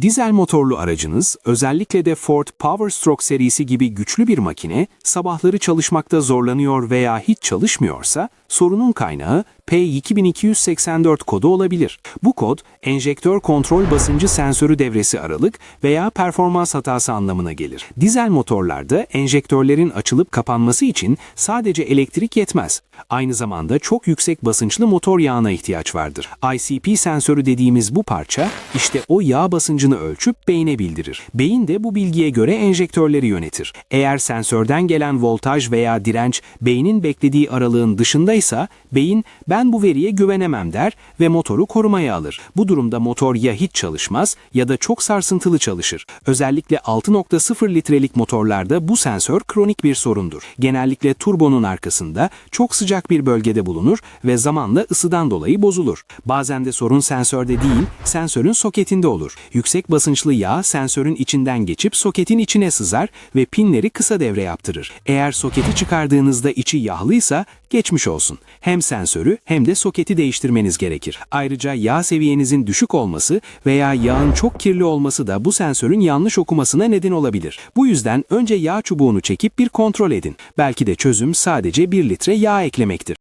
Dizel motorlu aracınız, özellikle de Ford Powerstroke serisi gibi güçlü bir makine, sabahları çalışmakta zorlanıyor veya hiç çalışmıyorsa, sorunun kaynağı P2284 kodu olabilir. Bu kod, enjektör kontrol basıncı sensörü devresi aralık veya performans hatası anlamına gelir. Dizel motorlarda enjektörlerin açılıp kapanması için sadece elektrik yetmez. Aynı zamanda çok yüksek basınçlı motor yağına ihtiyaç vardır. ICP sensörü dediğimiz bu parça, işte o yağ basıncını ölçüp beyne bildirir. Beyin de bu bilgiye göre enjektörleri yönetir. Eğer sensörden gelen voltaj veya direnç beynin beklediği aralığın dışındaysa, beyin ben bu veriye güvenemem der ve motoru korumaya alır. Bu durumda motor ya hiç çalışmaz ya da çok sarsıntılı çalışır. Özellikle 6.0 litrelik motorlarda bu sensör kronik bir sorundur. Genellikle turbonun arkasında çok sıcak bir bölgede bulunur ve zamanla ısıdan dolayı bozulur. Bazen de sorun sensörde değil, sensörün soketinde olur. Yüksek basınçlı yağ sensörün içinden geçip soketin içine sızar ve pinleri kısa devre yaptırır. Eğer soketi çıkardığınızda içi yağlıysa geçmiş olsun. Hem sensörü hem de soketi değiştirmeniz gerekir. Ayrıca yağ seviyenizin düşük olması veya yağın çok kirli olması da bu sensörün yanlış okumasına neden olabilir. Bu yüzden önce yağ çubuğunu çekip bir kontrol edin. Belki de çözüm sadece 1 litre yağ eklemektir.